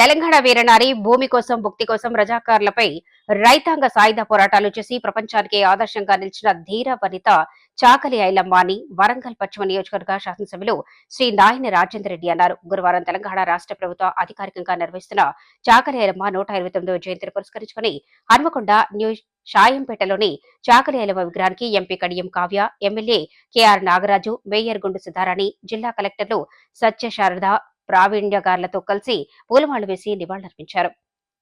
తెలంగాణ వీరనారి భూమి కోసం భుక్తి కోసం రజాకారులపై రైతాంగ సాయుధ పోరాటాలు చేసి ప్రపంచానికి ఆదర్శంగా నిలిచిన ధీర వనిత చాకలి ఐలమ్మ అని వరంగల్ పశ్చిమ నియోజకవర్గ శాసనసభ్యులు శ్రీ నాయని రాజేందర్ రెడ్డి అన్నారు. గురువారం తెలంగాణ రాష్ట్ర ప్రభుత్వం అధికారికంగా నిర్వహిస్తున్న చాకలి ఐలమ్మ నూట ఇరవై తొమ్మిదవ జయంతిని పురస్కరించుకుని హన్మకొండ న్యూ షాయంపేటలోని చాకలి ఐలమ్మ విగ్రహానికి MP Kadiyam Kavya MLA K R Nagaraju mayor Gundu Sudharani జిల్లా కలెక్టర్లు సత్యశారద ప్రావీణ్యకారులతో కలిసి పూలమాలు వేసి నివాళులర్పించారు.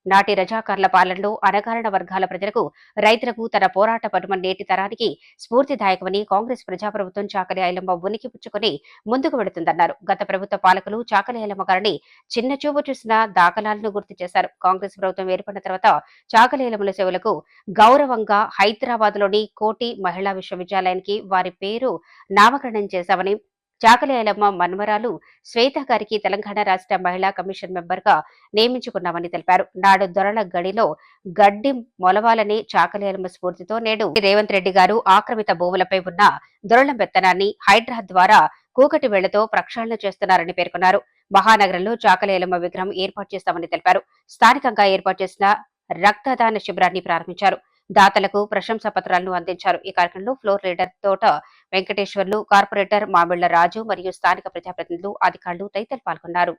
నాటి రజాకార్ల పాలనలో అనగారణ వర్గాల ప్రజలకు రైతులకు తన పోరాట పటుమ నేటి తరానికి స్ఫూర్తిదాయకమని కాంగ్రెస్ ప్రజాప్రభుత్వం చాకలి ఐలమ్మ ఉనికి పుచ్చుకుని ముందుకు వెడుతుందన్నారు గత ప్రభుత్వ పాలకులు చాకలి ఐలమ్మ గారిని చిన్న చూపు చూసిన దాఖలాలను గుర్తు చేశారు. కాంగ్రెస్ ప్రభుత్వం ఏర్పడిన తర్వాత చాకలి ఐలమ్మల సేవలకు గౌరవంగా హైదరాబాద్లోని కోటి మహిళా విశ్వవిద్యాలయానికి వారి పేరు నామకరణం చేశామని చాకలేయలమ్మ మన్మరాలు శ్వేత గారికి తెలంగాణ రాష్ట్ర మహిళా కమిషన్ మెంబర్గా నియమించుకున్నామని తెలిపారు. నాడు దొరల గడిలో గడ్డి మొలవాలని చాకలేయలమ్మ స్ఫూర్తితో నేడు రేవంత్ రెడ్డి గారు ఆక్రమిత భూములపై ఉన్న దొరల మెత్తనాన్ని హైడ్రా ద్వారా కూకటి వేళ్ళతో ప్రక్షాళన చేస్తున్నారని పేర్కొన్నారు. మహానగరంలో చాకలేయలమ్మ విగ్రహం ఏర్పాటు చేస్తామని తెలిపారు. స్థానికంగా ఏర్పాటు చేసిన రక్తదాన శిబిరాన్ని ప్రారంభించారు. దాతలకు ప్రశంసా పత్రాలను అందించారు. ఈ కార్యక్రమంలో ఫ్లోర్ లీడర్ తోట వెంకటేశ్వర్లు కార్పొరేటర్ మామిళ్ళ రాజు మరియు స్థానిక ప్రజాప్రతినిధులు అధికారులు తదితరులు పాల్గొన్నారు.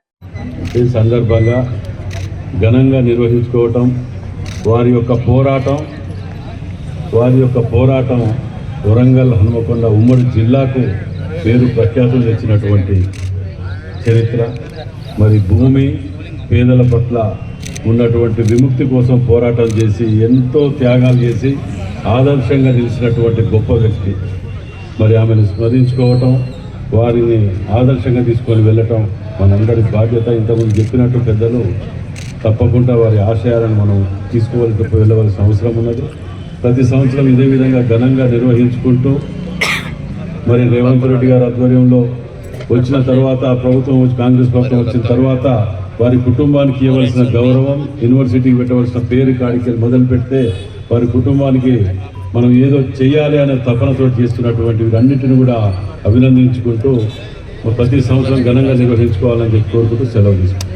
ఈ సందర్భంగా ఘనంగా నిర్వహించుకోవటం వారి యొక్క పోరాటం వారి యొక్క పోరాటం వరంగల్ హనుమకొండ ఉమ్మడి జిల్లాకు పేరు ప్రఖ్యాతులు తెచ్చినటువంటి చరిత్ర మరి భూమి పేదల పట్ల ఉన్నటువంటి విముక్తి కోసం పోరాటం చేసి ఎంతో త్యాగాలు చేసి ఆదర్శంగా నిలిచినటువంటి గొప్ప వ్యక్తి. మరి ఆమెను స్మరించుకోవటం వారిని ఆదర్శంగా తీసుకొని వెళ్ళటం మనందరి బాధ్యత. ఇంతకుముందు చెప్పినట్టు పెద్దలు తప్పకుండా వారి ఆశయాలను మనం తీసుకోవాలి వెళ్ళవలసిన అవసరం ఉన్నది. ప్రతి సంవత్సరం ఇదే విధంగా ఘనంగా నిర్వహించుకుంటూ మరి రేవంత్ రెడ్డి గారి ఆధ్వర్యంలో వచ్చిన తర్వాత ప్రభుత్వం వచ్చి కాంగ్రెస్ ప్రభుత్వం వచ్చిన తర్వాత వారి కుటుంబానికి ఇవ్వవలసిన గౌరవం యూనివర్సిటీకి పెట్టవలసిన పేరు కాడికి మొదలు పెడితే వారి కుటుంబానికి మనం ఏదో చేయాలి అనే తపనతో చేస్తున్నటువంటి వీరన్నిటిని కూడా అభినందించుకుంటూ ప్రతి సంవత్సరం ఘనంగా నిర్వహించుకోవాలని చెప్పి కోరుకుంటూ సెలవు తీసుకుంటాం